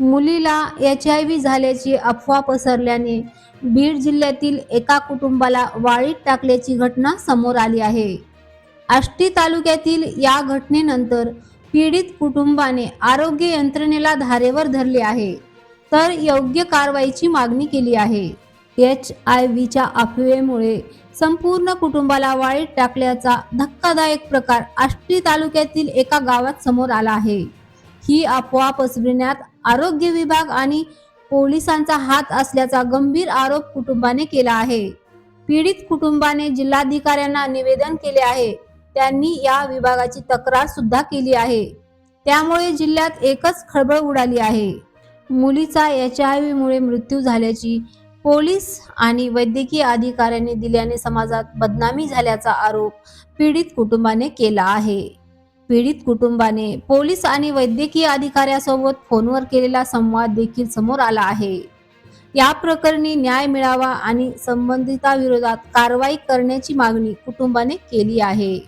मुलीला H I V झाल्याची अफवा पसरल्याने बीड जिल्ह्यातील एका कुटुंबाला वाळीत टाकल्याची घटना समोर आली आहे. आष्टी तालुक्यातील या घटनेनंतर पीडित कुटुंबाने आरोग्य यंत्रणेला धारेवर धरले आहे तर योग्य कारवाईची मागणी केली आहे. एच आय व्हीच्या अफवेमुळे संपूर्ण कुटुंबाला वाळीत टाकल्याचा धक्कादायक प्रकार आष्टी तालुक्यातील एका गावात समोर आला आहे. ही अफवा पसरविण्यात आरोग्य विभाग आणि पोलिसांचा हात असल्याचा गंभीर आरोप कुटुंबाने केला आहे. पीडित कुटुंबाने जिल्हाधिकाऱ्यांना निवेदन केले आहे. त्यांनी या विभागाची तक्रार सुद्धा केली आहे. त्यामुळे जिल्ह्यात एकच खळबळ उडाली आहे. मुलीचा एच आय व्ही मुळे मृत्यू झाल्याची पोलीस आणि वैद्यकीय अधिकाऱ्यांनी दिल्याने समाजात बदनामी झाल्याचा आरोप पीडित कुटुंबाने केला आहे. पीडित कुटुंबाने पोलीस आणि वैद्यकीय अधिकाऱ्यासोबत फोनवर केलेला संवाद देखील समोर आला आहे. या प्रकरणी न्याय मिळावा आणि संबंधिताविरोधात कारवाई करण्याची मागणी कुटुंबाने केली आहे.